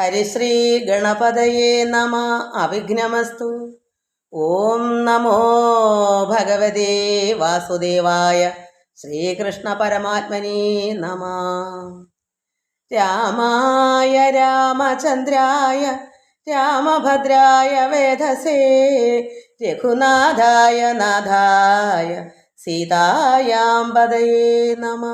ഹരിശ്രീ ഗണപതയേ നമ അവിഘ്നമസ്തു ഓം നമോ ഭഗവതേ വാസുദേവായ ശ്രീകൃഷ്ണ പരമാത്മനേ നമ രാമായ രാമചന്ദ്രായ രാമഭദ്രായ വേധസേ രഘുനാഥായ നാഥായ സീതായാമ്പതയേ നമ।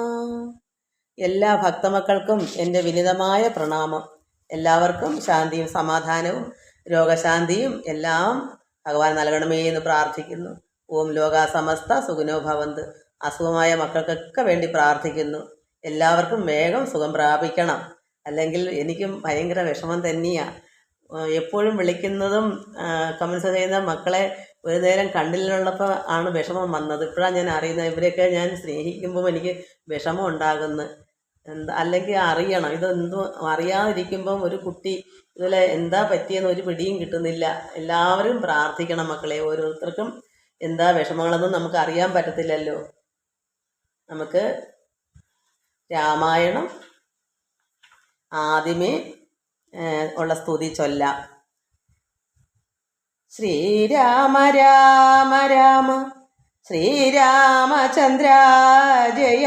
എല്ലാ ഭക്തമക്കൾക്കും എന്റെ വിനിതമായ പ്രണാമം। എല്ലാവർക്കും ശാന്തിയും സമാധാനവും രോഗശാന്തിയും എല്ലാം ഭഗവാൻ നൽകണമേ എന്ന് പ്രാർത്ഥിക്കുന്നു. ഓം ലോക സമസ്ത സുഖനോ ഭവന്ത്. അസുഖമായ മക്കൾക്കൊക്കെ വേണ്ടി പ്രാർത്ഥിക്കുന്നു. എല്ലാവർക്കും വേഗം സുഖം പ്രാപിക്കണം. അല്ലെങ്കിൽ എനിക്കും ഭയങ്കര വിഷമം തന്നെയാണ് എപ്പോഴും വിളിക്കുന്നതും കമൻസ് ചെയ്യുന്ന മക്കളെ ഒരു നേരം കണ്ടില്ലുള്ളപ്പോൾ ആണ് വിഷമം വന്നത്. ഇപ്പോഴാണ് ഞാൻ അറിയുന്നത്. ഇവരെയൊക്കെ ഞാൻ സ്നേഹിക്കുമ്പോൾ എനിക്ക് വിഷമം ഉണ്ടാകുന്നു. എന്താ അല്ലെങ്കിൽ അറിയണം. ഇതെന്തോ അറിയാതിരിക്കുമ്പം ഒരു കുട്ടി ഇതിലെ എന്താ പറ്റിയെന്ന് ഒരു പിടിയും കിട്ടുന്നില്ല. എല്ലാവരും പ്രാർത്ഥിക്കണം മക്കളെ. ഓരോരുത്തർക്കും എന്താ വിഷമങ്ങളെന്നും നമുക്ക് അറിയാൻ പറ്റത്തില്ലല്ലോ. നമുക്ക് രാമായണം ആദ്യമേ ഉള്ള സ്തുതി ചൊല്ലാം. ശ്രീരാമ രാമ രാമ ശ്രീരാമചന്ദ്ര ജയ.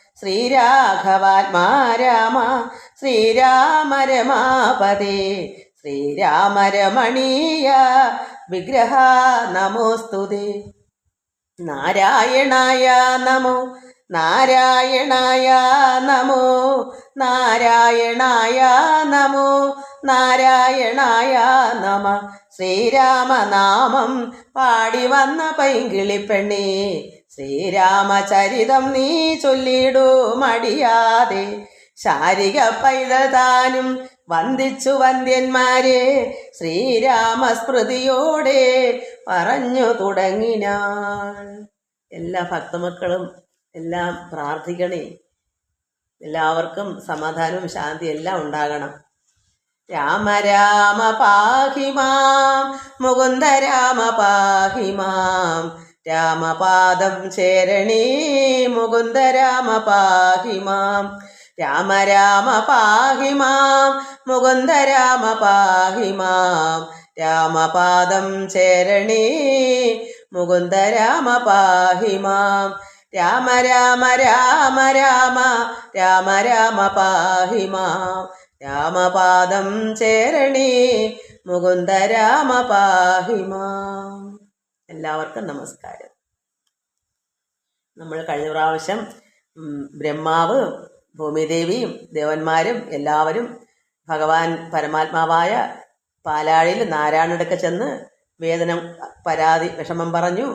ശ്രീരാഘവാത്മാ രാമ ശ്രീരാമ രമാപതേ ശ്രീരാമ രമണീയ വിഗ്രഹ നമോസ്തുതേ. നാരായണായ നമോ നാരായണായ നമോ നാരായണായ നമോ നാരായണായ നമ. ശ്രീരാമനാമം പാടി വന്ന പൈങ്കിളിപ്പെണ്ണേ ശ്രീരാമചരിതം നീ ചൊല്ലിടൂ മടിയാതെ. ശാരിക പൈതൽ താനും വന്ദിച്ചു വന്ദ്യന്മാരെ ശ്രീരാമസ്മൃതിയോടെ പറഞ്ഞു തുടങ്ങിനാൾ. എല്ലാ ഭക്തമക്കളും എല്ലാം പ്രാർത്ഥിക്കണേ. എല്ലാവർക്കും സമാധാനവും ശാന്തി എല്ലാം ഉണ്ടാകണം. രാമ രാമ പാഹിമാം മുകുന്ദ രാമ പാഹിമാം രാമപാദം ചേരണീ മുകുന്ദ രാമ പാഹിമാം രാമ രാമ പാഹിമാം മുകുന്ദ രാമ പാഹിമാം. രാമപാദം ചേരണീ മുകുന്ദ രാമ പാഹിമാം. രാമ രാമ രാമ രാമ രാമ രാമ പാഹിമാം. രാമപാദം ചേരണീ മുകുന്ദ രാമ പാഹിമാം. എല്ലാവർക്കും നമസ്കാരം. നമ്മൾ കഴിഞ്ഞ പ്രാവശ്യം ബ്രഹ്മാവ് ഭൂമിദേവിയും ദേവന്മാരും എല്ലാവരും ഭഗവാൻ പരമാത്മാവായ പാലാഴിയിൽ നാരായണടുക്ക ചെന്ന് വേദന പരാതി വിഷമം പറഞ്ഞു.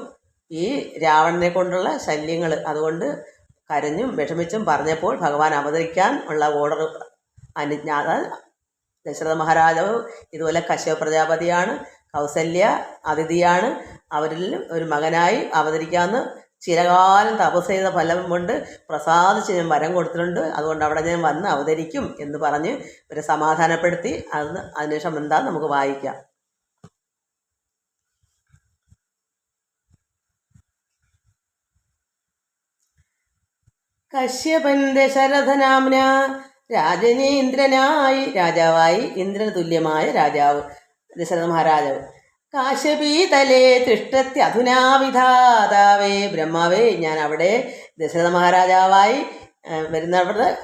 ഈ രാവണനെ കൊണ്ടുള്ള ശല്യങ്ങൾ അതുകൊണ്ട് കരഞ്ഞും വിഷമിച്ചും പറഞ്ഞപ്പോൾ ഭഗവാൻ അവതരിക്കാൻ ഉള്ള ഓർഡർ അനുജ്ഞാത ദശരഥ മഹാരാജാവ് ഇതുപോലെ കശ്യപ്രജാപതിയാണ് കൗസല്യ അതിഥിയാണ്. അവരിൽ ഒരു മകനായി അവതരിക്കാമെന്ന് ചിരകാലം തപസ് ചെയ്ത ഫലം കൊണ്ട് പ്രസാദിച്ച് ഞാൻ വരം കൊടുത്തിട്ടുണ്ട്. അതുകൊണ്ട് അവിടെ ഞാൻ വന്ന് അവതരിക്കും എന്ന് പറഞ്ഞ് ഇവരെ സമാധാനപ്പെടുത്തി അത് അതിനുശേഷം എന്താ നമുക്ക് വായിക്കാം. കശ്യപൻ ദശരഥനാംന രാജനീന്ദ്രനായി രാജാവായി ഇന്ദ്രന് തുല്യമായ രാജാവ് ദശരഥ മഹാരാജാവ്. കാശ്യപീതലേ തിഷ്ടത്തി അധുനാവിധാതാവേ. ബ്രഹ്മാവേ ഞാൻ അവിടെ ദശരഥ മഹാരാജാവായി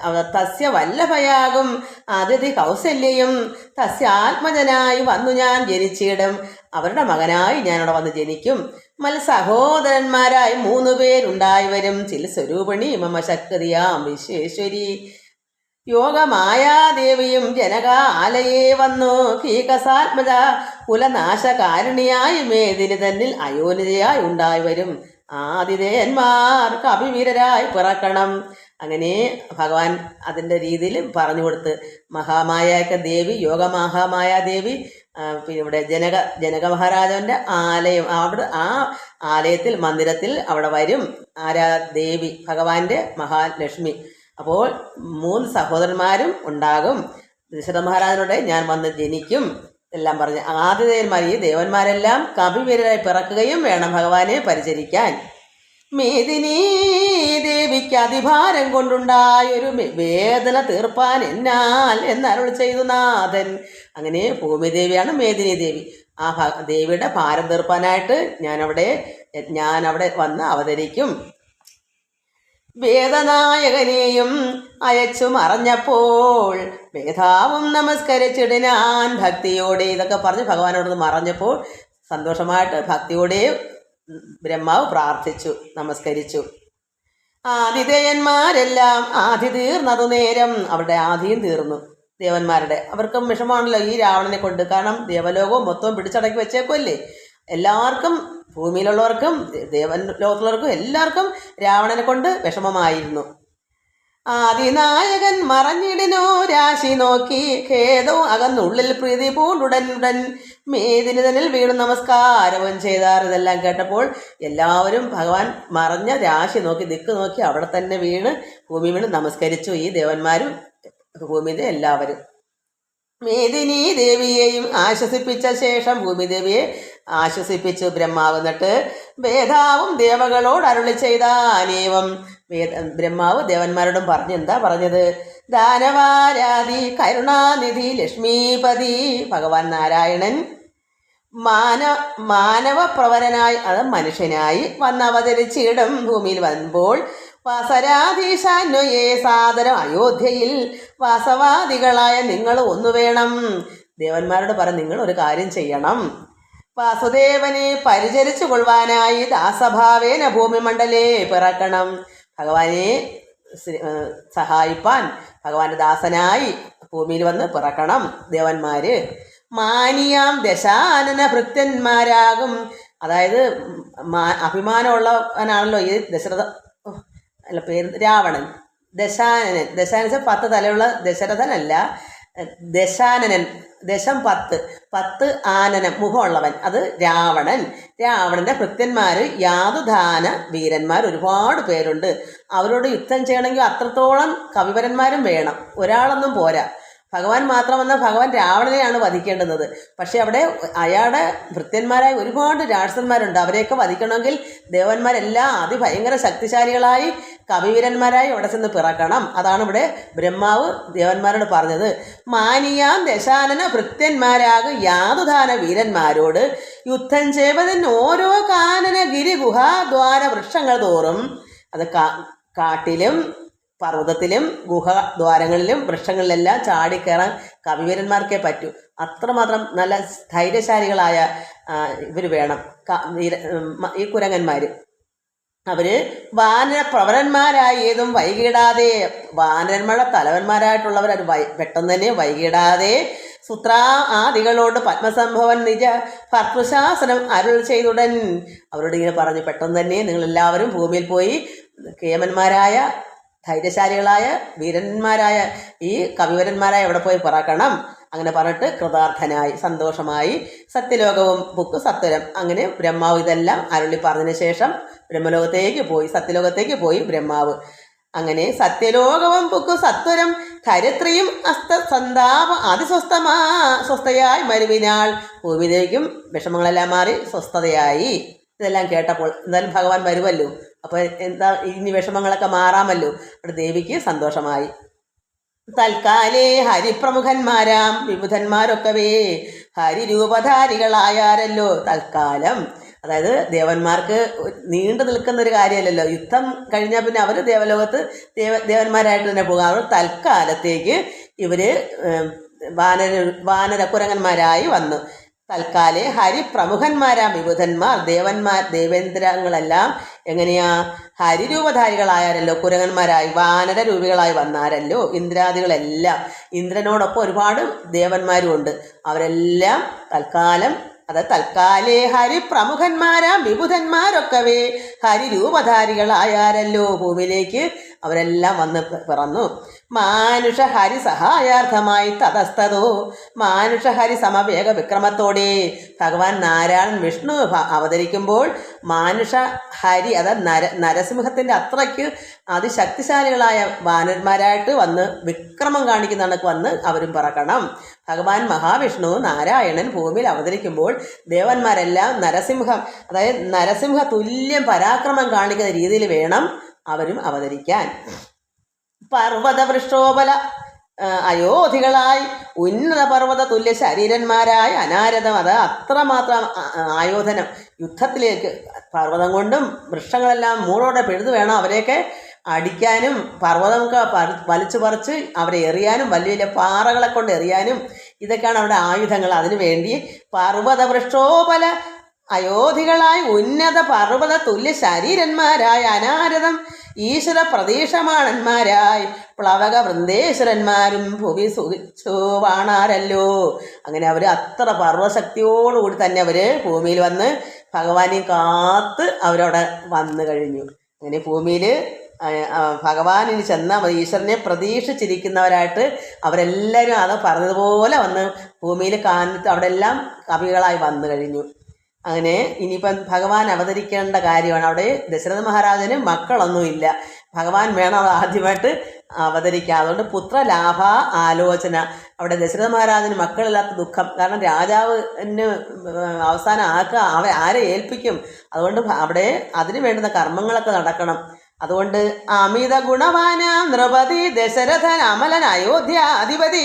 അവ- തസ്യ വല്ലഭയാകും. അതിഥി കൗസല്യയും തസ്യ ആത്മജനായി വന്നു ഞാൻ ജനിച്ചിടും. അവരുടെ മകനായി ഞാനവിടെ വന്ന് ജനിക്കും. മല സഹോദരന്മാരായി മൂന്നു പേരുണ്ടായി വരും. ചില സ്വരൂപിണി മമ ശക്തിയാം വിശ്വേശ്വരി. യോഗമായാദേവിയും ജനക ആലയേ വന്നു. കീകസാത്മജ കുലനാശകാരിണിയായി മേദിനി തന്നിൽ അയോനിതയായി ഉണ്ടായി വരും. ആതിഥേയന്മാർ അഭിവീരരായി പിറക്കണം. അങ്ങനെ ഭഗവാൻ അതിന്റെ രീതിയിൽ പറഞ്ഞു കൊടുത്ത് മഹാമായക ദേവി യോഗമഹാമായ ദേവി പിന്നെ ഇവിടെ ജനക ജനക മഹാരാജാവിന്റെ ആലയം അവിടെ ആ ആലയത്തിൽ മന്ദിരത്തിൽ അവിടെ വരും. ആരാ? ദേവി ഭഗവാന്റെ മഹാലക്ഷ്മി. അപ്പോൾ മൂന്ന് സഹോദരന്മാരും ഉണ്ടാകും. ദശരഥ മഹാരാജനോടെ ഞാൻ വന്ന് ജനിക്കും. എല്ലാം പറഞ്ഞ് ആതിഥേയന്മാർ ഈ ദേവന്മാരെല്ലാം കവിവീരരായി പിറക്കുകയും വേണം ഭഗവാനെ പരിചരിക്കാൻ. മേദിനീ ദേവിക്ക് അതിഭാരം കൊണ്ടുണ്ടായൊരു വേദന തീർപ്പാൻ എന്നാൽ എന്നരുൾ ചെയ്തു നാഥൻ. അങ്ങനെ ഭൂമിദേവിയാണ് മേദിനി ദേവി. ആ ഭ- ദേവിയുടെ ഭാരം തീർപ്പാനായിട്ട് ഞാനവിടെ ഞാൻ അവിടെ വന്ന് അവതരിക്കും. വേദനായകനെയും അയച്ചു മറഞ്ഞപ്പോൾ വേദാവും നമസ്കരിച്ചിടിനാൻ ഭക്തിയോടെ ഇതൊക്കെ പറഞ്ഞ് ഭഗവാനോട് മറഞ്ഞപ്പോൾ സന്തോഷമായിട്ട് ഭക്തിയോടെ ബ്രഹ്മാവ് പ്രാർത്ഥിച്ചു നമസ്കരിച്ചു. ആതിഥേയന്മാരെല്ലാം ആദി തീർന്നതു നേരം അവരുടെ ആദിയും തീർന്നു. ദേവന്മാരുടെ അവർക്കും വിഷമാണല്ലോ ഈ രാവണനെ കൊണ്ട്. കാരണം ദേവലോകവും മൊത്തം പിടിച്ചടക്കി വെച്ചേക്കുമല്ലേ എല്ലാവർക്കും ഭൂമിയിലുള്ളവർക്കും ദേവൻ ലോകത്തുള്ളവർക്കും എല്ലാവർക്കും രാവണനെ കൊണ്ട് വിഷമമായിരുന്നു. ആദിനായകൻ മറഞ്ഞിടിനോ രാശി നോക്കി ഖേദവും അകന്നുള്ളിൽ പ്രീതി പൂണ്ടുടൻ ഉടൻ മേദിനിതനിൽ വീണു നമസ്കാരവും ചെയ്താർ ഇതെല്ലാം കേട്ടപ്പോൾ എല്ലാവരും ഭഗവാൻ മറഞ്ഞ രാശി നോക്കി ദിക്ക് നോക്കി അവിടെ തന്നെ വീണ് ഭൂമി വീണ് നമസ്കരിച്ചു ഈ ദേവന്മാരും ഭൂമിയിലെ എല്ലാവരും. മേദിനി ദേവിയെയും ആശ്വസിപ്പിച്ച ശേഷം ഭൂമിദേവിയെ ആശ്വസിപ്പിച്ചു ബ്രഹ്മാവ് എന്നിട്ട് വേദാവും ദേവകളോട് അരുളി ചെയ്ത അനേവം. വേദ ബ്രഹ്മാവ് ദേവന്മാരോടും പറഞ്ഞു എന്താ പറഞ്ഞത്? ദാനവാരാധി കരുണാനിധി ലക്ഷ്മീപതി ഭഗവാൻ നാരായണൻ മാന മാനവപ്രവരനായി അത് മനുഷ്യനായി വന്നവതരിച്ചിടും ഭൂമിയിൽ വരുമ്പോൾ വാസരാധീശാന്വയെ സാദരം അയോധ്യയിൽ വാസവാദികളായ നിങ്ങൾ ഒന്നു വേണം. ദേവന്മാരോട് പറഞ്ഞ് നിങ്ങൾ ഒരു കാര്യം ചെയ്യണം. വാസുദേവനെ പരിചരിച്ചു കൊള്ളുവാനായി ദാസഭാവേന ഭൂമിമണ്ഡലേ പിറക്കണം. ഭഗവാനെ സഹായിപ്പാൻ ഭഗവാന്റെ ദാസനായി ഭൂമിയിൽ വന്ന് പിറക്കണം ദേവന്മാര്. മാനിയാം ദശാനന ഭൃത്യന്മാരാകും. അതായത് അഭിമാനമുള്ളവനാണല്ലോ ഈ ദശരഥ അല്ല പേര് രാവണൻ. ദശാനനൻ. ദശാനൻ പത്ത് തലയുള്ള ദശരഥനല്ല. ദശാനനൻ ദശം പത്ത് പത്ത് ആനനം മുഖമുള്ളവൻ അത് രാവണൻ. രാവണന്റെ ഭൃത്യന്മാർ യാതുധാന വീരന്മാർ ഒരുപാട് പേരുണ്ട്. അവരോട് യുദ്ധം ചെയ്യണമെങ്കിൽ അത്രത്തോളം കവിവരന്മാരും വേണം. ഒരാളൊന്നും പോരാ. ഭഗവാൻ മാത്രം വന്നാൽ ഭഗവാൻ രാവണനെയാണ് വധിക്കേണ്ടുന്നത്. പക്ഷെ അവിടെ അയാളുടെ വൃത്യന്മാരായ ഒരുപാട് രാക്ഷസന്മാരുണ്ട്. അവരെയൊക്കെ വധിക്കണമെങ്കിൽ ദേവന്മാരെല്ലാം അതിഭയങ്കര ശക്തിശാലികളായി കവിവീരന്മാരായി അവിടെ ചെന്ന് പിറക്കണം. അതാണ് ഇവിടെ ബ്രഹ്മാവ് ദേവന്മാരോട് പറഞ്ഞത്. മാനിയാം ദശാനന ഭൃത്യന്മാരാകും യാതുദാന വീരന്മാരോട് യുദ്ധം ചെയ്വതിന് ഓരോ കാനന ഗിരി ഗുഹാദ്വാര വൃക്ഷങ്ങൾ തോറും അത് കാട്ടിലും പർവതത്തിലും ഗുഹ ദ്വാരങ്ങളിലും വൃക്ഷങ്ങളിലെല്ലാം ചാടിക്കയറാൻ കവിവീരന്മാർക്കേ പറ്റൂ. അത്രമാത്രം നല്ല ധൈര്യശാലികളായ ഇവർ വേണം. ഈ കുരങ്ങന്മാർ അവർ വാനര പ്രവരന്മാരായി ഏതും വൈകിടാതെ വാനരന്മാരുടെ തലവന്മാരായിട്ടുള്ളവർ അത് വൈ പെട്ടെന്ന് തന്നെ വൈകിടാതെ സുത്രാ ആദികളോട് പത്മസംഭവൻ നിജ ഭർത്തൃശാസനം അരുൾ ചെയ്തുടൻ. അവരോട് ഇങ്ങനെ പറഞ്ഞു പെട്ടെന്ന് തന്നെ നിങ്ങളെല്ലാവരും ഭൂമിയിൽ പോയി കേമന്മാരായ ധൈര്യശാലികളായ വീരന്മാരായ ഈ കവിവരന്മാരായ എവിടെ പോയി പറക്കണം? അങ്ങനെ പറഞ്ഞിട്ട് കൃതാർത്ഥനായി സന്തോഷമായി സത്യലോകവും ബുക്ക് സത്വരം അങ്ങനെ ബ്രഹ്മാവ് ഇതെല്ലാം അരുളി പറഞ്ഞതിന് ശേഷം ബ്രഹ്മലോകത്തേക്ക് പോയി സത്യലോകത്തേക്ക് പോയി ബ്രഹ്മാവ്. അങ്ങനെ സത്യലോകവും ബുക്ക് സത്വരം ധരിത്രിയും അസ്ത സന്താപ അതിസ്വസ്ഥമാ സ്വസ്ഥയായി മരുവിനാൾ ഭൂമിയിലേക്കും വിഷമങ്ങളെല്ലാം മാറി സ്വസ്ഥതയായി. ഇതെല്ലാം കേട്ടപ്പോൾ എന്തായാലും ഭഗവാൻ വരുമല്ലോ. അപ്പോൾ എന്താ ഇനി വിഷമങ്ങളൊക്കെ മാറാമല്ലോ. അവിടെ ദേവിക്ക് സന്തോഷമായി. തൽക്കാലേ ഹരിപ്രമുഖന്മാരാം വിബുധന്മാരൊക്കവേ. ഹരിരൂപധാരികളായാരല്ലോ തൽക്കാലം. അതായത് ദേവന്മാർക്ക് നീണ്ടു നിൽക്കുന്ന ഒരു കാര്യമല്ലല്ലോ. യുദ്ധം കഴിഞ്ഞാൽ പിന്നെ അവർ ദേവലോകത്ത് ദേവ ദേവന്മാരായിട്ട് തന്നെ പോകും. തൽക്കാലത്തേക്ക് ഇവർ വാനര വാനരക്കുരങ്ങന്മാരായി വന്നു. തൽക്കാലെ ഹരിപ്രമുഖന്മാരാ വിബുധന്മാർ ദേവന്മാർ ദേവേന്ദ്രങ്ങളെല്ലാം എങ്ങനെയാ ഹരിരൂപധാരികളായാരല്ലോ കുരങ്ങന്മാരായി വാനര രൂപികളായി വന്നാരല്ലോ ഇന്ദ്രാദികളെല്ലാം. ഇന്ദ്രനോടൊപ്പം ഒരുപാട് ദേവന്മാരും ഉണ്ട് അവരെല്ലാം തൽക്കാലം അത് തൽക്കാലേ ഹരിപ്രമുഖന്മാരാ വിബുധന്മാരൊക്കവേ ഹരിരൂപധാരികളായാരല്ലോ. ഭൂമിയിലേക്ക് അവരെല്ലാം വന്ന് പിറന്നു. മാനുഷഹരി സഹായാർത്ഥമായി തതസ്തതോ. മാനുഷഹരി സമവേഗ വിക്രമത്തോടെ. ഭഗവാൻ നാരായണൻ വിഷ്ണു അവതരിക്കുമ്പോൾ മാനുഷ ഹരി അതായത് നര നരസിംഹത്തിന്റെ അത്രയ്ക്ക് അതിശക്തിശാലികളായ വാനന്മാരായിട്ട് വന്ന് വിക്രമം കാണിക്കുന്ന കണക്ക് വന്ന് അവരും പറക്കണം. ഭഗവാൻ മഹാവിഷ്ണു നാരായണൻ ഭൂമിയിൽ അവതരിക്കുമ്പോൾ ദേവന്മാരെല്ലാം നരസിംഹം അതായത് നരസിംഹ തുല്യം പരാക്രമം കാണിക്കുന്ന രീതിയിൽ വേണം അവരും അവതരിക്കാൻ. പർവത വൃക്ഷോപല അയോധികളായി ഉന്നത പർവത തുല്യ ശരീരന്മാരായ അനാരതം അത് അത്രമാത്രം ആയോധനം യുദ്ധത്തിലേക്ക് പർവതം കൊണ്ടും വൃക്ഷങ്ങളെല്ലാം മൂളോടെ പെഴുതു വേണം അവരെയൊക്കെ അടിക്കാനും പർവതമൊക്കെ വലിച്ചു പറിച്ച് അവരെ എറിയാനും വലിയ വലിയ പാറകളെ കൊണ്ട് എറിയാനും ഇതൊക്കെയാണ് അവരുടെ ആയുധങ്ങൾ. അതിനു വേണ്ടി പർവത വൃക്ഷോപല അയോധികളായി ഉന്നത പർവത തുല്യ ശരീരന്മാരായ അനാരതം ഈശ്വര പ്രതീക്ഷമാണന്മാരായി പ്ലവക വൃന്ദേശ്വരന്മാരും ഭുവി സുഖിച്ചു വാണാരല്ലോ. അങ്ങനെ അവർ അത്ര പർവശക്തിയോടുകൂടി തന്നെ അവർ ഭൂമിയിൽ വന്ന് ഭഗവാനെ കാത്ത് അവരവിടെ വന്നു കഴിഞ്ഞു. അങ്ങനെ ഭൂമിയിൽ ഭഗവാനിന് ചെന്നാൽ മതി. ഈശ്വരനെ പ്രതീക്ഷിച്ചിരിക്കുന്നവരായിട്ട് അവരെല്ലാവരും അത് പറഞ്ഞതുപോലെ വന്ന് ഭൂമിയിൽ കാണിച്ച് അവിടെ എല്ലാം കവികളായി വന്നു കഴിഞ്ഞു. അങ്ങനെ ഇനിയിപ്പം ഭഗവാൻ അവതരിക്കേണ്ട കാര്യമാണ്. അവിടെ ദശരഥ മഹാരാജന് മക്കളൊന്നുമില്ല ഭഗവാൻ വേണം അവിടെ ആദ്യമായിട്ട് അവതരിക്കുക അതുകൊണ്ട് പുത്രലാഭ ആലോചന. അവിടെ ദശരഥ മഹാരാജന് മക്കളില്ലാത്ത ദുഃഖം. കാരണം രാജാവിന് അവസാനം ആക്കുക അവ ആരെ ഏൽപ്പിക്കും? അതുകൊണ്ട് അവിടെ അതിന് വേണ്ടുന്ന കർമ്മങ്ങളൊക്കെ നടക്കണം. അതുകൊണ്ട് അമിത ഗുണവാന നൃപതി ദശരഥൻ അമലൻ അയോധ്യ അധിപതി.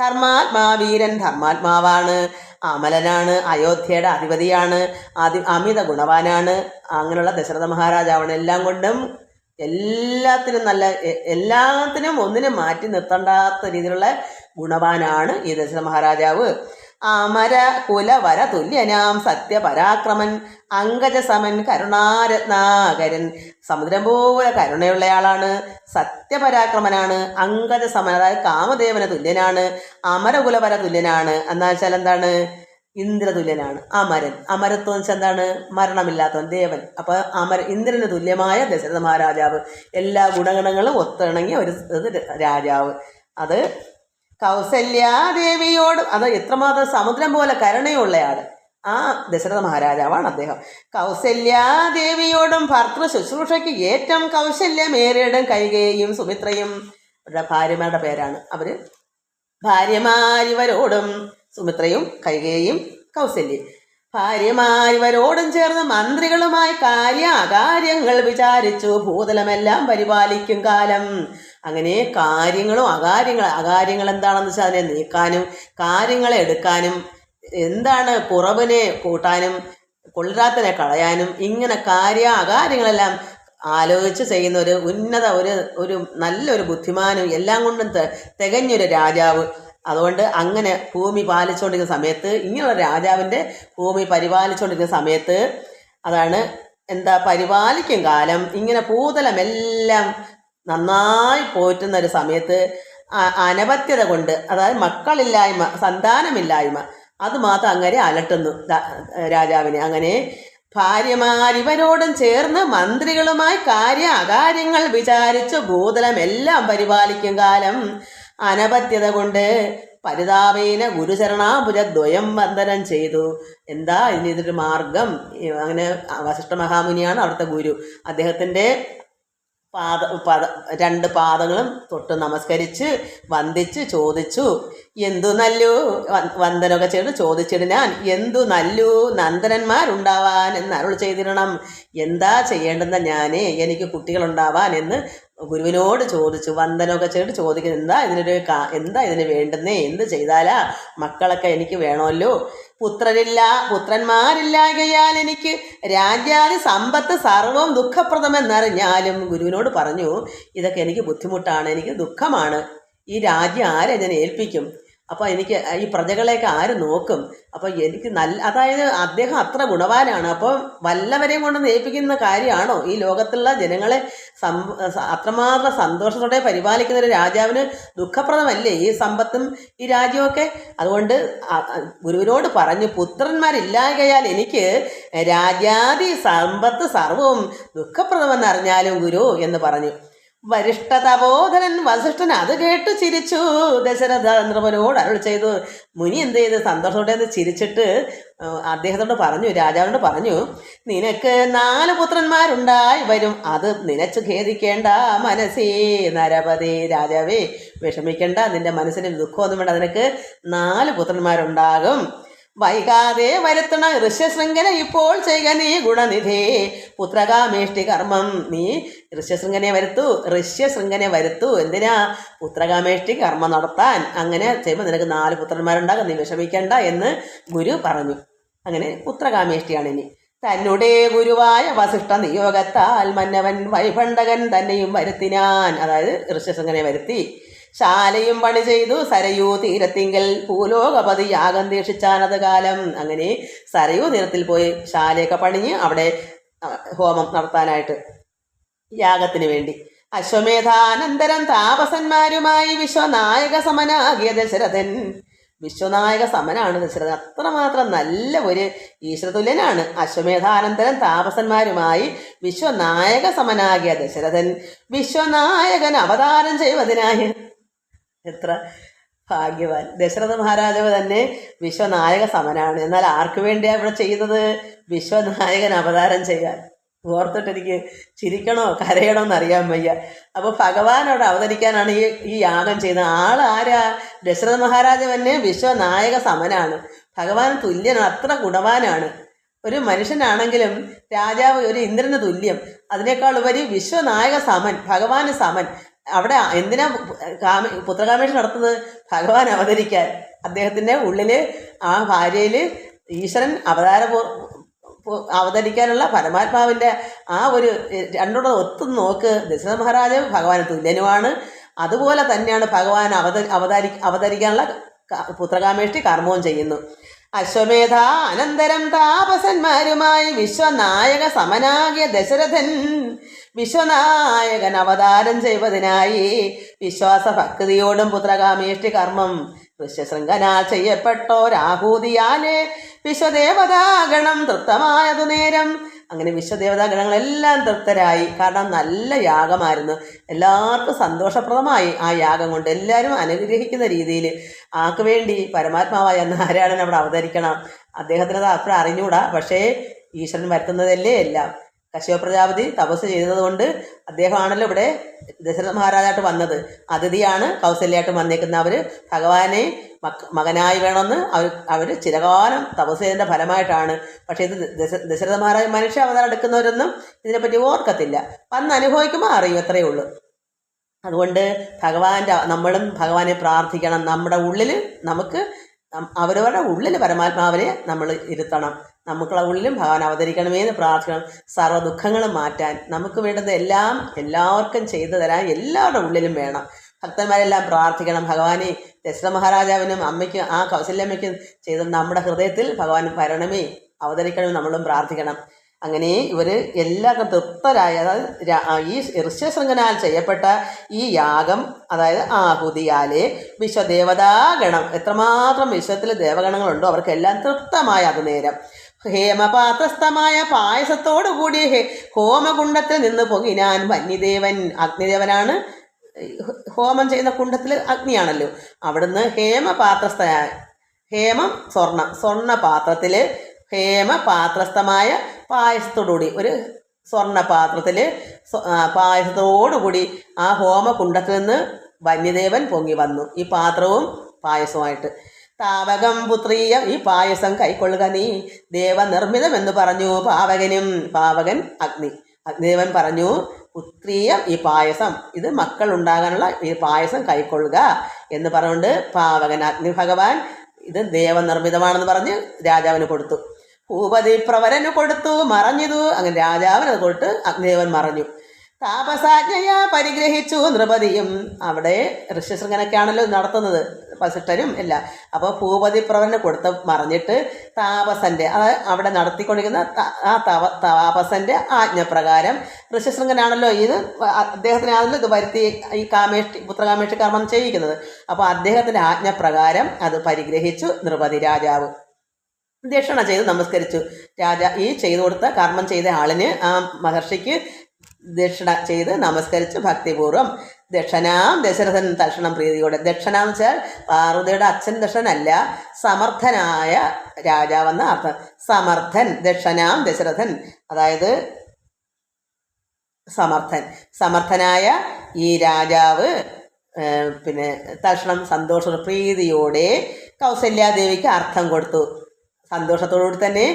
ധർമാത്മാ വീരൻ ധർമാത്മാവാണ്. അമലനാണ് അയോധ്യയുടെ അധിപതിയാണ് അതി അമിത ഗുണവാനാണ് അങ്ങനെയുള്ള ദശരഥ മഹാരാജാവാണ്. എല്ലാം കൊണ്ടും എല്ലാത്തിനും നല്ല എല്ലാത്തിനും ഒന്നിനും മാറ്റി നിർത്തണ്ടാത്ത രീതിയിലുള്ള ഗുണവാനാണ് ഈ ദശരഥ മഹാരാജാവ്. അമര കുലവര തുല്യനാം സത്യപരാക്രമൻ അങ്കജസമൻ കരുണാരത്നാകരൻ. സമുദ്രം പോലെ കരുണയുള്ളയാളാണ് സത്യപരാക്രമനാണ് അങ്കജസമൻ അതായത് കാമദേവന തുല്യനാണ് അമരകുലവര തുല്യനാണ് എന്നാൽ വെച്ചാൽ എന്താണ്? ഇന്ദ്രതുല്യനാണ്. അമരൻ. അമരത്വം വെച്ചാൽ എന്താണ്? മരണമില്ലാത്തവൻ ദേവൻ. അപ്പോൾ അമര ഇന്ദ്രന് തുല്യമായ ദശരഥ മഹാരാജാവ്. എല്ലാ ഗുണഗണങ്ങളും ഒത്തിണങ്ങിയ ഒരു രാജാവ്. അത് കൗസല്യാദേവിയോട് അത് എത്രമാത്രം സമുദ്രം പോലെ കരുണയുള്ളയാൾ. ആ ദശരഥ മഹാരാജാവാണ് അദ്ദേഹം. കൗസല്യാദേവിയോടും ഭർത്തൃ ശുശ്രൂഷയ്ക്ക് ഏറ്റവും കൗശല്യമേറിയടും കൈകേയും സുമിത്രയും അവരുടെ ഭാര്യമാരുടെ പേരാണ്. അവർ ഭാര്യമാരിവരോടും സുമിത്രയും കൈകേയും കൗസല്യം ഭാര്യമാരിവരോടും ചേർന്ന് മന്ത്രികളുമായി കാര്യ അകാര്യങ്ങൾ വിചാരിച്ചു. ഭൂതലമെല്ലാം പരിപാലിക്കും കാലം. അങ്ങനെ കാര്യങ്ങളും അകാര്യങ്ങൾ അകാര്യങ്ങൾ എന്താണെന്ന് വെച്ചാൽ അതിനെ നീക്കാനും കാര്യങ്ങളെ എടുക്കാനും എന്താണ് കുറവിനെ കൂട്ടാനും കൊള്ളരാത്തിനെ കളയാനും ഇങ്ങനെ കാര്യ അകാര്യങ്ങളെല്ലാം ആലോചിച്ച് ചെയ്യുന്ന ഒരു ഉന്നത ഒരു ഒരു നല്ലൊരു ബുദ്ധിമാനും എല്ലാം കൊണ്ടും തികഞ്ഞൊരു രാജാവ്. അതുകൊണ്ട് അങ്ങനെ ഭൂമി പാലിച്ചുകൊണ്ടിരിക്കുന്ന സമയത്ത് ഇങ്ങനെയുള്ള രാജാവിന്റെ ഭൂമി പരിപാലിച്ചുകൊണ്ടിരിക്കുന്ന സമയത്ത് അതാണ് എന്താ പരിപാലിക്കും കാലം ഇങ്ങനെ ഭൂതലമെല്ലാം നന്നായി പോറ്റുന്ന ഒരു സമയത്ത് അനപത്യത കൊണ്ട് അതായത് മക്കളില്ലായ്മ സന്താനമില്ലായ്മ അത് മാത്രം അങ്ങനെ അലട്ടുന്നു രാജാവിനെ. അങ്ങനെ ഭാര്യമാരിവരോടും ചേർന്ന് മന്ത്രികളുമായി കാര്യ അകാര്യങ്ങൾ വിചാരിച്ച് ഭൂതലം എല്ലാം പരിപാലിക്കും കാലം അനപത്യത കൊണ്ട് പരിതാപേന ഗുരുചരണാഭുജദ്വയം വന്ദനം ചെയ്തു. എന്താ? ഇനി ഇതൊരു മാർഗം. അങ്ങനെ വസിഷ്ഠ മഹാമുനിയാണ് അവിടുത്തെ ഗുരു. അദ്ദേഹത്തിന്റെ പാദ പദ രണ്ട് പാദങ്ങളും തൊട്ട് നമസ്കരിച്ച് വന്ദിച്ച് ചോദിച്ചു എന്തു നല്ലു? വന്ദനമൊക്കെ ചെയ്ത് ചോദിച്ചിടാൻ എന്തു നല്ലു? നന്ദനന്മാരുണ്ടാവാൻ എന്ന് അരുൾ ചെയ്തിരണം എന്താ ചെയ്യേണ്ടെന്ന ഞാനേ? എനിക്ക് കുട്ടികളുണ്ടാവാൻ എന്ന് ഗുരുവിനോട് ചോദിച്ചു. വന്ദനമൊക്കെ ചെയ്ത് ചോദിക്കുന്നത് എന്താ ഇതിനൊരു എന്താ ഇതിന് വേണ്ടുന്നേ? എന്ത് ചെയ്താലാ? മക്കളൊക്കെ എനിക്ക് വേണമല്ലോ. പുത്രരില്ല പുത്രന്മാരില്ലാകയാൽ എനിക്ക് രാജ്യാതി സമ്പത്ത് സർവം ദുഃഖപ്രദമെന്നറിഞ്ഞാലും ഗുരുവിനോട് പറഞ്ഞു ഇതൊക്കെ എനിക്ക് ബുദ്ധിമുട്ടാണ് എനിക്ക് ദുഃഖമാണ്. ഈ രാജ്യം ആരെ ഞാൻ ഏൽപ്പിക്കും? അപ്പോൾ എനിക്ക് ഈ പ്രജകളെയൊക്കെ ആര് നോക്കും? അപ്പോൾ എനിക്ക് നല്ല അതായത് അദ്ദേഹം അത്ര ഗുണവാനാണ്. അപ്പോൾ വല്ലവരെയും കൊണ്ട് നയിപ്പിക്കുന്ന കാര്യമാണോ? ഈ ലോകത്തുള്ള ജനങ്ങളെ സം അത്രമാത്രം സന്തോഷത്തോടെ പരിപാലിക്കുന്ന ഒരു രാജാവിന് ദുഃഖപ്രദമല്ലേ ഈ സമ്പത്തും ഈ രാജ്യമൊക്കെ അതുകൊണ്ട് ഗുരുവിനോട് പറഞ്ഞു പുത്രന്മാരില്ലായകയാൽ എനിക്ക് രാജാതി സമ്പത്ത് സർവവും ദുഃഖപ്രദമെന്നറിഞ്ഞാലും ഗുരു എന്ന് പറഞ്ഞു. വരിഷ്ഠ തപോധനൻ വസിഷ്ഠൻ അത് കേട്ട് ചിരിച്ചു. ദശരഥ അരുൾ ചെയ്തു. മുനി എന്ത് ചെയ്ത്? സന്തോഷത്തോടെ അത് ചിരിച്ചിട്ട് അദ്ദേഹത്തോട് പറഞ്ഞു രാജാവിനോട് പറഞ്ഞു നിനക്ക് നാല് പുത്രന്മാരുണ്ടായി വരും. അത് നിനച്ച് ഖേദിക്കേണ്ട മനസ്സേ നരപതി രാജാവേ. വിഷമിക്കേണ്ട നിന്റെ മനസ്സിന് ദുഃഖമൊന്നും വേണ്ട. നിനക്ക് നാല് പുത്രന്മാരുണ്ടാകും. വൈകാതെ വരുത്തണ ഋഷ്യശൃംഖല ഇപ്പോൾ ചെയ്യുക നീ ഗുണനിധേ. പുത്രകാമേഷ്ടി കർമ്മം നീ ഋഷ്യശൃംഖനെ വരുത്തു ഋഷ്യശൃംഖനെ വരുത്തു. എന്തിനാ? പുത്രകാമേഷ്ടി കർമ്മം നടത്താൻ അങ്ങനെ ചെയ്യുമ്പോൾ നിനക്ക് നാല് പുത്രന്മാരുണ്ടാകും നീ വിഷമിക്കണ്ട എന്ന് ഗുരു പറഞ്ഞു. അങ്ങനെ പുത്രകാമേഷ്ടിയാണ് ഇനി തന്നെ ഗുരുവായ വസിഷ്ഠ നിയോഗത്താൽ മന്നവൻ വൈഭണ്ഡകൻ തന്നെയും വരുത്തിനാൻ. അതായത് ഋഷ്യശൃംഖനെ വരുത്തി. ശാലയും പണി ചെയ്തു. സരയൂ തീരത്തിങ്കൽ ഭൂലോകപതി യാഗം ദീക്ഷിച്ചാനത് കാലം. അങ്ങനെ സരയൂ തീരത്തിൽ പോയി ശാലയൊക്കെ പണിഞ്ഞ് അവിടെ ഹോമം നടത്താനായിട്ട് യാഗത്തിന് വേണ്ടി. അശ്വമേധാനന്തരം താപസന്മാരുമായി വിശ്വനായക സമനാകിയ ദശരഥൻ. വിശ്വനായക സമനാണ് ദശരഥൻ. അത്രമാത്രം നല്ല ഒരു ഈശ്വരതുല്യനാണ്. അശ്വമേധാനന്തരം താപസന്മാരുമായി വിശ്വനായക സമനാകിയ ദശരഥൻ. വിശ്വനായകൻ അവതാരം ചെയ്യുവതിനായി എത്ര ഭാഗ്യവാൻ. ദശരഥ മഹാരാജാവ് തന്നെ വിശ്വനായക സമനാണ്. എന്നാൽ ആർക്ക് വേണ്ടിയാണ് ഇവിടെ ചെയ്യുന്നത്? വിശ്വനായകൻ അവതാരം ചെയ്യാൻ. ഓർത്തിട്ട് എനിക്ക് ചിരിക്കണോ കരയണോ എന്നറിയാൻ വയ്യ. അപ്പോൾ ഭഗവാൻ അവിടെ അവതരിക്കാനാണ് ഈ ഈ യാഗം ചെയ്യുന്നത്. ആരാ? ദശരഥ മഹാരാജാവ് തന്നെ വിശ്വനായക സമനാണ്. ഭഗവാൻ തുല്യനാണ് അത്ര ഗുണവാനാണ്. ഒരു മനുഷ്യനാണെങ്കിലും രാജാവ് ഒരു ഇന്ദ്രന് തുല്യം. അതിനേക്കാൾ ഉപരി വിശ്വനായക സമൻ ഭഗവാന് സമൻ. അവിടെ എന്തിനാ കാമ പുത്രകാമേഷ് നടത്തുന്നത്? ഭഗവാൻ അവതരിക്കാൻ. അദ്ദേഹത്തിന്റെ ഉള്ളിൽ ആ ഭാര്യയിൽ ഈശ്വരൻ അവതാര അവതരിക്കാനുള്ള പരമാത്മാവിന്റെ ആ ഒരു രണ്ടോടെ ഒത്തു നോക്ക്. ദശരഥ മഹാരാജ് ഭഗവാന് തുല്യനുമാണ്. അതുപോലെ തന്നെയാണ് ഭഗവാൻ അവത അവതരി അവതരിക്കാനുള്ള പുത്രകാമേഷ്ടി കർമ്മവും ചെയ്യുന്നു. അശ്വമേധ അനന്തരം താപസന്മാരുമായി വിശ്വനായക സമനാകിയ ദശരഥൻ വിശ്വനായകൻ അവതാരം ചെയ്വതിനായി വിശ്വാസ ഭക്തിയോടും പുത്രകാമേഷ്ടി കർമ്മം ഋഷ്യശൃംഖനാൽ ചെയ്യപ്പെട്ടോ രാഹൂതിയാലെ വിശ്വദേവതാഗണം തൃപ്തമായതു നേരം. അങ്ങനെ വിശ്വദേവതാഗണങ്ങളെല്ലാം തൃപ്തരായി. കാരണം നല്ല യാഗമായിരുന്നു. എല്ലാവർക്കും സന്തോഷപ്രദമായി ആ യാഗം കൊണ്ട്. എല്ലാവരും അനുഗ്രഹിക്കുന്ന രീതിയിൽ. ആർക്ക് വേണ്ടി? പരമാത്മാവായ നാരായണൻ അവിടെ അവതരിക്കണം. അദ്ദേഹത്തിന് അത് അപ്പോഴും അറിഞ്ഞുകൂടാ പക്ഷേ ഈശ്വരൻ വരുത്തുന്നതല്ലേ എല്ലാം. കശ്യപ പ്രജാപതി തപസ് ചെയ്തതുകൊണ്ട് അദ്ദേഹമാണല്ലോ ഇവിടെ ദശരഥ മഹാരാജായിട്ട് വന്നത്. അതിഥിയാണ് കൗസല്യായിട്ട് വന്നേക്കുന്ന അവർ ഭഗവാനെ മകനായി വേണമെന്ന് അവർ അവർ ചിരകാലം തപസ് ചെയ്തതിന്റെ ഫലമായിട്ടാണ്. പക്ഷേ ഇത് ദശ ദശരഥ മഹാരാജ് മനുഷ്യ അവതാരം എടുക്കുന്നവരൊന്നും ഇതിനെപ്പറ്റി ഓർക്കത്തില്ല. വന്ന് അനുഭവിക്കുമ്പോൾ അറിയും അത്രയേ ഉള്ളൂ. അതുകൊണ്ട് ഭഗവാന്റെ നമ്മളും ഭഗവാനെ പ്രാർത്ഥിക്കണം. നമ്മുടെ ഉള്ളിൽ നമുക്ക് അവരവരുടെ ഉള്ളിൽ പരമാത്മാവിനെ നമ്മൾ ഇരുത്തണം. നമുക്കുള്ള ഉള്ളിലും ഭഗവാൻ അവതരിക്കണമേ എന്ന് പ്രാർത്ഥിക്കണം. സർവ ദുഃഖങ്ങളും മാറ്റാൻ നമുക്ക് വേണ്ടത് എല്ലാം എല്ലാവർക്കും ചെയ്തു തരാൻ എല്ലാവരുടെ ഉള്ളിലും വേണം. ഭക്തന്മാരെല്ലാം പ്രാർത്ഥിക്കണം. ഭഗവാനെ ദശരഥ മഹാരാജാവിനും അമ്മയ്ക്കും ആ കൗസല്യമ്മയ്ക്കും ചെയ്ത നമ്മുടെ ഹൃദയത്തിൽ ഭഗവാൻ വരണമേ അവതരിക്കണമെന്ന് നമ്മളും പ്രാർത്ഥിക്കണം. അങ്ങനെ ഇവർ എല്ലാവർക്കും തൃപ്തരായ. അതായത് ഈ ഋഷ്യശൃംഖനാൽ ചെയ്യപ്പെട്ട ഈ യാഗം അതായത് ആഹുതിയാലെ വിശ്വദേവതാഗണം. എത്രമാത്രം വിശ്വത്തിൽ ദേവഗണങ്ങളുണ്ടോ അവർക്കെല്ലാം തൃപ്തമായ അത് നേരം ഹേമപാത്രസ്ഥമായ പായസത്തോടുകൂടി ഹേ ഹോമകുണ്ടത്തിൽ നിന്ന് പൊങ്ങിനാൻ വന്യദേവൻ അഗ്നിദേവനാണ്. ഹോമം ചെയ്യുന്ന കുണ്ടത്തിൽ അഗ്നിയാണല്ലോ. അവിടുന്ന് ഹേമപാത്രസ്ഥ ഹേമം സ്വർണം സ്വർണപാത്രത്തിൽ ഹേമപാത്രസ്ഥമായ പായസത്തോടുകൂടി ഒരു സ്വർണപാത്രത്തിൽ പായസത്തോടുകൂടി ആ ഹോമകുണ്ടത്തിൽ നിന്ന് വന്യദേവൻ പൊങ്ങി വന്നു. ഈ പാത്രവും പായസവുമായിട്ട്. താവകം പുത്രീയ ഈ പായസം കൈക്കൊള്ളുക നീ. ദേവനിർമ്മിതം എന്ന് പറഞ്ഞു പാവകനും പാവകൻ അഗ്നി. അഗ്നിദേവൻ പറഞ്ഞു പുത്രീയ ഈ പായസം ഇത് മക്കൾ ഉണ്ടാകാനുള്ള ഈ പായസം കൈക്കൊള്ളുക എന്ന് പറഞ്ഞുകൊണ്ട് പാവകൻ അഗ്നി ഭഗവാൻ ഇത് ദേവനിർമ്മിതമാണെന്ന് പറഞ്ഞ് രാജാവിന് കൊടുത്തു. ഭൂപതി പ്രവരന് കൊടുത്തു മറഞ്ഞിതു. അങ്ങനെ രാജാവിന് അത് കൊടുത്ത് അഗ്നിദേവൻ മറഞ്ഞു. താപസാജ്ഞയ പരിഗ്രഹിച്ചു നൃപതിയും. അവിടെ ഋഷ്യശൃംഖനൊക്കെയാണല്ലോ നടത്തുന്നത്. വസിഷ്ഠരും എല്ലാം. അപ്പോൾ ഭൂപതി പ്രവരന് കൊടുത്ത് മറിഞ്ഞിട്ട് താപസന്റെ അത് അവിടെ നടത്തിക്കൊണ്ടിരിക്കുന്ന ആ തവ താപസന്റെ ആജ്ഞപ്രകാരം ഋഷ്യശൃംഖനാണല്ലോ ഇത് അദ്ദേഹത്തിനാണല്ലോ ഇത് വരുത്തി ഈ കാമേഷ്ടി പുത്രകാമേഷ്ടി കർമ്മം ചെയ്യിക്കുന്നത്. അപ്പോൾ അദ്ദേഹത്തിന്റെ ആജ്ഞപ്രകാരം അത് പരിഗ്രഹിച്ചു നൃപതി രാജാവ്. ദക്ഷിണ ചെയ്ത് നമസ്കരിച്ചു. രാജ ഈ ചെയ്തു കൊടുത്ത കർമ്മം ചെയ്ത ആളിന് ആ മഹർഷിക്ക് ദക്ഷിണ ചെയ്ത് നമസ്കരിച്ച് ഭക്തിപൂർവം ദക്ഷനാം ദശരഥൻ തക്ഷണം പ്രീതിയോടെ. ദക്ഷനാം വെച്ചാൽ പാർവതിയുടെ അച്ഛൻ ദക്ഷനല്ല സമർത്ഥനായ രാജാവെന്ന അർത്ഥം. സമർത്ഥൻ ദക്ഷനാം ദശരഥൻ അതായത് സമർത്ഥൻ. സമർത്ഥനായ ഈ രാജാവ് പിന്നെ തക്ഷണം സന്തോഷ പ്രീതിയോടെ കൗസല്യാദേവിക്ക് അർത്ഥം കൊടുത്തു. സന്തോഷത്തോടുകൂടി തന്നെ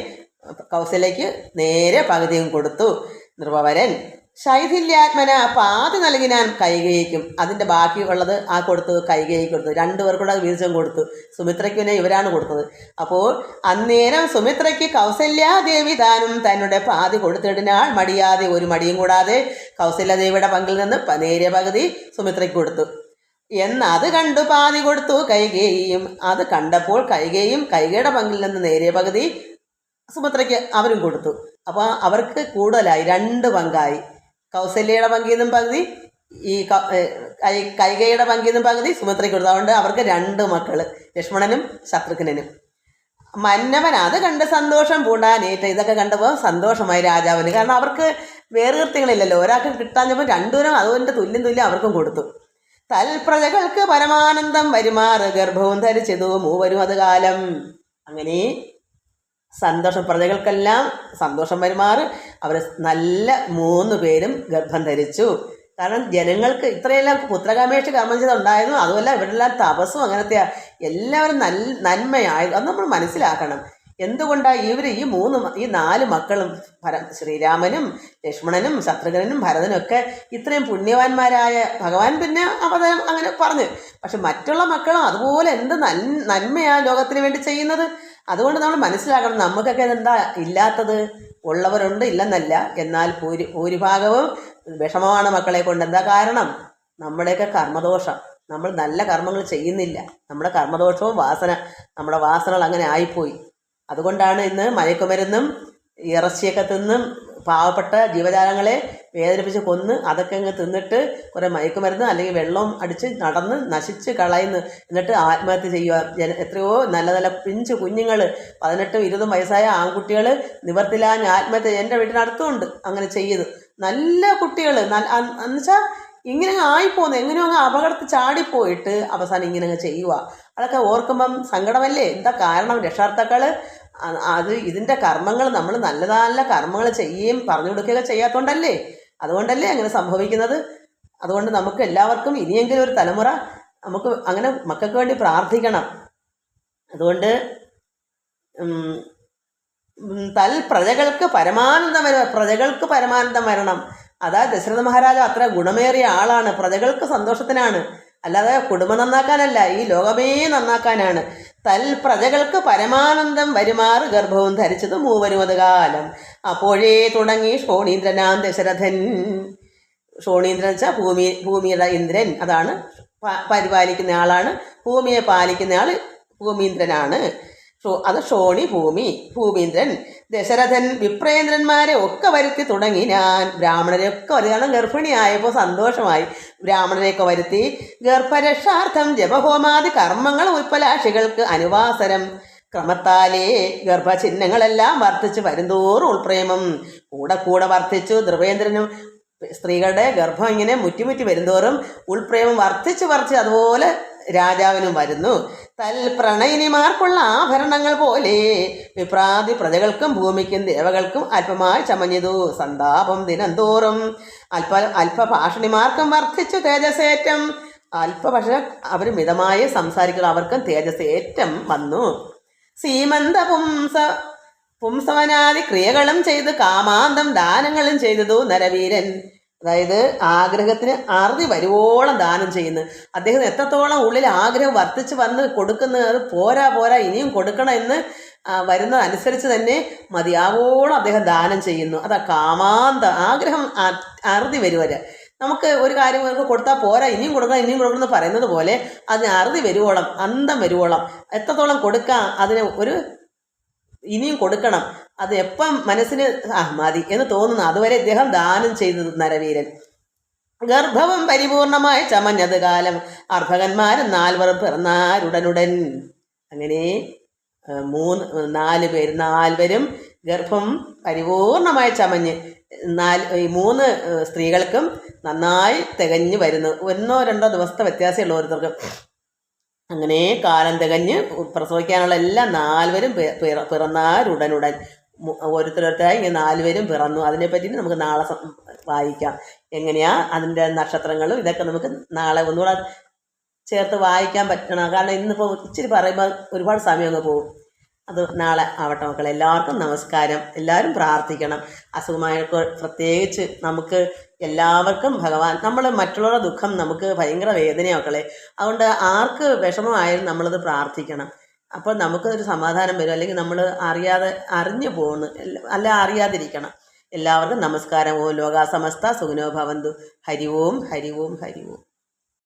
കൗസല്യയ്ക്ക് നേരെ പകുതിയും കൊടുത്തു. നൃപവരൻ ശൈഥില്യാത്മന പാതി നൽകിനാൻ കൈകേയിക്കും. അതിന്റെ ബാക്കിയുള്ളത് ആ കൊടുത്തു കൈകേയി കൊടുത്തു രണ്ടുപേർക്കൂടെ വീഴ്ചം കൊടുത്തു. സുമിത്രയ്ക്ക് പിന്നെ ഇവരാണ് കൊടുത്തത്. അപ്പോൾ അന്നേരം സുമിത്രയ്ക്ക് കൗസല്യാദേവി താനും തന്നുടെ പാതി കൊടുത്തിടിനാൾ മടിയാതെ ഒരു മടിയും കൂടാതെ കൗസല്യാദേവിയുടെ പങ്കിൽ നിന്ന് നേരിയ പകുതി സുമിത്രയ്ക്ക് കൊടുത്തു. എന്നത് കണ്ടു പാതി കൊടുത്തു കൈകേയും അത് കണ്ടപ്പോൾ കൈകേയും കൈകയുടെ പങ്കിൽ നിന്ന് നേരിയ പകുതി സുമിത്രയ്ക്ക് അവരും കൊടുത്തു. അപ്പോൾ അവർക്ക് കൂടുതലായി രണ്ട് പങ്കായി. കൗസല്യയുടെ പങ്കിൽ നിന്നും പകുതി ഈ കൈകയുടെ പങ്കിൽ നിന്നും പകുതി സുമിത്രയ്ക്ക് കൊടുത്തു. അതുകൊണ്ട് അവർക്ക് രണ്ട് മക്കൾ ലക്ഷ്മണനും ശത്രുഘ്നനും. മന്നവൻ അത് കണ്ട് സന്തോഷം പൂണ്ടാനേറ്റ ഇതൊക്കെ കണ്ടപ്പോൾ സന്തോഷമായി രാജാവിന്. കാരണം അവർക്ക് വേറെ വേറുകൃത്യങ്ങളില്ലല്ലോ ഒരാൾക്ക് കിട്ടാഞ്ഞപ്പോൾ രണ്ടുപേരും അതുകൊണ്ട് തുല്യം തുല്യം അവർക്കും കൊടുത്തു. തൽപ്രജകൾക്ക് പരമാനന്ദം വരുമാറ് ഗർഭവും ധരിച്ചതു മൂവരും അത് കാലം. അങ്ങനെ സന്തോഷം. പ്രജകൾക്കെല്ലാം സന്തോഷം വരുമാറ് അവർ നല്ല മൂന്ന് പേരും ഗർഭം ധരിച്ചു. കാരണം ജനങ്ങൾക്ക് ഇത്രയെല്ലാം പുത്രകാമേഷ കർമ്മം ചെയ്തുണ്ടായിരുന്നു. അതുമല്ല ഇവരെല്ലാം തപസ്സും അങ്ങനത്തെ എല്ലാവരും നല്ല നന്മയായി. അത് നമ്മൾ മനസ്സിലാക്കണം. എന്തുകൊണ്ടാണ് ഇവർ ഈ മൂന്ന് ഈ നാല് മക്കളും ഭര ശ്രീരാമനും ലക്ഷ്മണനും ശത്രുഘ്നനും ഭരതനും ഒക്കെ ഇത്രയും പുണ്യവാന്മാരായ ഭഗവാൻ പിന്നെ അവതാരം അങ്ങനെ പറഞ്ഞു. പക്ഷെ മറ്റുള്ള മക്കളും അതുപോലെ എന്ത് നന്മയാണ് ലോകത്തിന് വേണ്ടി ചെയ്യുന്നത്? അതുകൊണ്ട് നമ്മൾ മനസ്സിലാക്കണം നമുക്കൊക്കെ എന്താ ഇല്ലാത്തത്? ഉള്ളവരുണ്ട് ഇല്ലെന്നല്ല. എന്നാൽ ഭൂരി ഭൂരിഭാഗവും വിഷമമാണ് മക്കളെ കൊണ്ട്. എന്താ കാരണം? നമ്മുടെയൊക്കെ കർമ്മദോഷം. നമ്മൾ നല്ല കർമ്മങ്ങൾ ചെയ്യുന്നില്ല. നമ്മുടെ കർമ്മദോഷവും വാസന നമ്മുടെ വാസനകൾ അങ്ങനെ ആയിപ്പോയി. അതുകൊണ്ടാണ് ഇന്ന് മയക്കുമരുന്നും ഇറച്ചിയൊക്കെ തിന്നും പാവപ്പെട്ട ജീവജാലങ്ങളെ വേദനിപ്പിച്ച് കൊന്ന് അതൊക്കെ അങ്ങ് തിന്നിട്ട് കുറേ മയക്കുമരുന്ന് അല്ലെങ്കിൽ വെള്ളം അടിച്ച് നടന്ന് നശിച്ച് കളയുന്നു. എന്നിട്ട് ആത്മഹത്യ ചെയ്യുക. ജന എത്രയോ നല്ല നല്ല പിഞ്ച് കുഞ്ഞുങ്ങൾ പതിനെട്ടും ഇരുപതും വയസ്സായ ആൺകുട്ടികൾ നിവർത്തിലാഞ്ഞ് ആത്മഹത്യ എന്റെ വീട്ടിനടുത്തുമുണ്ട് അങ്ങനെ ചെയ്ത് നല്ല കുട്ടികൾ. എന്നുവെച്ചാൽ ഇങ്ങനെ ആയിപ്പോകുന്നു എങ്ങനെയോ അങ്ങ് അപകടത്തിൽ ചാടിപ്പോയിട്ട് അവസാനം ഇങ്ങനെ അങ്ങ് ചെയ്യുക. അതൊക്കെ ഓർക്കുമ്പം സങ്കടമല്ലേ? എന്താ കാരണം? രക്ഷാർത്ഥക്കൾ അത് ഇതിന്റെ കർമ്മങ്ങൾ നമ്മൾ നല്ല നല്ല കർമ്മങ്ങൾ ചെയ്യുകയും പറഞ്ഞു കൊടുക്കുകയൊക്കെ ചെയ്യാത്തതുകൊണ്ടല്ലേ അതുകൊണ്ടല്ലേ അങ്ങനെ സംഭവിക്കുന്നത്? അതുകൊണ്ട് നമുക്ക് എല്ലാവർക്കും ഇനിയെങ്കിലും ഒരു തലമുറ നമുക്ക് അങ്ങനെ മക്കൾക്ക് വേണ്ടി പ്രാർത്ഥിക്കണം. അതുകൊണ്ട് തൽ പ്രജകൾക്ക് പരമാനന്ദം വരണം പ്രജകൾക്ക് പരമാനന്ദം വരണം. അതാ ദശരഥ മഹാരാജ അത്ര ഗുണമേറിയ ആളാണ്. പ്രജകൾക്ക് സന്തോഷത്തിനാണ്. അല്ലാതെ കുടുംബം നന്നാക്കാനല്ല ഈ ലോകമേ നന്നാക്കാനാണ്. തൽ പ്രജകൾക്ക് പരമാനന്ദം വരുമാറ് ഗർഭവും ധരിച്ചത് മൂവരുമത് കാലം. അപ്പോഴേ തുടങ്ങി ഷോണീന്ദ്രനാം ദശരഥൻ. ഷോണീന്ദ്രൻ വെച്ചാൽ ഭൂമി ഭൂമിയുടെ ഇന്ദ്രൻ. അതാണ് പരിപാലിക്കുന്ന ആളാണ്. ഭൂമിയെ പാലിക്കുന്ന ആൾ ഭൂമീന്ദ്രനാണ്. അത് ഷോണി ഭൂമി ഭൂമീന്ദ്രൻ. ദശരഥൻ വിപ്രേന്ദ്രന്മാരെ ഒക്കെ വരുത്തി തുടങ്ങി. ഞാൻ ബ്രാഹ്മണരെയൊക്കെ വരുത്തി. കാരണം ഗർഭിണിയായപ്പോൾ സന്തോഷമായി. ബ്രാഹ്മണരെയൊക്കെ വരുത്തി. ഗർഭരക്ഷാർത്ഥം ജപഹോമാദി കർമ്മങ്ങൾ ഉൽപ്പലാക്ഷികൾക്ക് അനുവാസരം. ക്രമത്താലേ ഗർഭചിഹ്നങ്ങളെല്ലാം വർദ്ധിച്ചു വരുന്തോറും ഉൾപ്രേമം കൂടെ കൂടെ വർദ്ധിച്ചു ധ്രുവേന്ദ്രനും സ്ത്രീകളുടെ ഗർഭം ഇങ്ങനെ മുറ്റിമുറ്റി വരുന്തോറും ഉൾപ്രേമം വർദ്ധിച്ച് വർദ്ധിച്ച് അതുപോലെ രാജാവിനും വരുന്നു. തൽ പ്രണയിനിമാർക്കുള്ള ആഭരണങ്ങൾ പോലെ വിപ്രാതി പ്രജകൾക്കും ഭൂമിക്കും ദേവകൾക്കും അല്പമായി ചമഞ്ഞതു. സന്താപം ദിനംതോറും അല്പ അല്പഭാഷണിമാർക്കും വർദ്ധിച്ചു തേജസേറ്റം. അല്പ പക്ഷെ അവർ മിതമായി സംസാരിക്കുന്ന അവർക്കും തേജസേറ്റം വന്നു. സീമന്ത പുംസ പുംസവനാദി ക്രിയകളും ചെയ്ത്. കാമാന്തം ദാനങ്ങളും ചെയ്തതു നരവീരൻ അതായത് ആഗ്രഹത്തിന് അറുതി വരുവോളം ദാനം ചെയ്യുന്നു. അദ്ദേഹം എത്രത്തോളം ഉള്ളിൽ ആഗ്രഹം വർദ്ധിച്ച് വന്ന് കൊടുക്കുന്നത് അത് പോരാ പോരാ ഇനിയും കൊടുക്കണം എന്ന് വരുന്നതനുസരിച്ച് തന്നെ മതിയാവോളം അദ്ദേഹം ദാനം ചെയ്യുന്നു. അതാ കാമാന്ത ആഗ്രഹം അറുതി വരുവരെ നമുക്ക് ഒരു കാര്യം നമുക്ക് കൊടുത്താൽ പോരാ ഇനിയും കൊടുക്കണം ഇനിയും കൊടുക്കണം എന്ന് പറയുന്നത് പോലെ അതിന് അറുതി വരുവോളം അന്തം വരുവോളം. എത്രത്തോളം കൊടുക്കാം അതിന് ഒരു ഇനിയും കൊടുക്കണം. അത് എപ്പം മനസ്സിന് ആ മതി എന്ന് തോന്നുന്നു. അതുവരെ ഇദ്ദേഹം ദാനം ചെയ്തത് നരവീരൻ. ഗർഭവും പരിപൂർണമായ ചമഞ്ഞത് കാലം അർഭകന്മാരും നാൽവർ പിറന്നാരുടനുടൻ. അങ്ങനെ മൂന്ന് നാല് പേര് നാൽവരും ഗർഭം പരിപൂർണമായ ചമഞ്ഞ് നാല് ഈ മൂന്ന് സ്ത്രീകൾക്കും നന്നായി തികഞ്ഞു വരുന്നു. ഒന്നോ രണ്ടോ ദിവസത്തെ വ്യത്യാസമുള്ള ഓരോരുത്തർക്കും. അങ്ങനെ കാലം തികഞ്ഞ് പ്രസവിക്കാനുള്ള എല്ലാ നാല്വരും പി- പിറ- പിറന്നാലുടനുടൻ മു- ഓരോരുത്തരോരുത്തരായി ഇങ്ങനെ നാലുപേരും പിറന്നു. അതിനെപ്പറ്റി നമുക്ക് നാളെ വായിക്കാം. എങ്ങനെയാ അതിന്റെ നക്ഷത്രങ്ങളും ഇതൊക്കെ നമുക്ക് നാളെ ഒന്നുകൂടെ ചേർത്ത് വായിക്കാൻ പറ്റണം. കാരണം ഇന്നിപ്പോൾ ഇച്ചിരി പറയുമ്പോൾ ഒരുപാട് സമയം അങ്ങ് പോകും. അത് നാളെ ആവട്ടെ മക്കളെ. എല്ലാവർക്കും നമസ്കാരം. എല്ലാവരും പ്രാർത്ഥിക്കണം. അസുഖമായവർക്ക് പ്രത്യേകിച്ച് നമുക്ക് എല്ലാവർക്കും ഭഗവാൻ നമ്മൾ മറ്റുള്ളവരുടെ ദുഃഖം നമുക്ക് ഭയങ്കര വേദനയാണ് മക്കളെ. അതുകൊണ്ട് ആർക്ക് വിഷമമായാലും നമ്മളത് പ്രാർത്ഥിക്കണം. അപ്പോൾ നമുക്കൊരു സമാധാനം വരും. അല്ലെങ്കിൽ നമ്മൾ അറിയാതെ അറിഞ്ഞു പോകുന്നു അല്ല അറിയാതിരിക്കണം. എല്ലാവർക്കും നമസ്കാരം. ഓം ലോകാസമസ്ത സുഖനോ ഭവന്തു. ഹരി ഓം ഹരി ഓം ഹരി ഓം.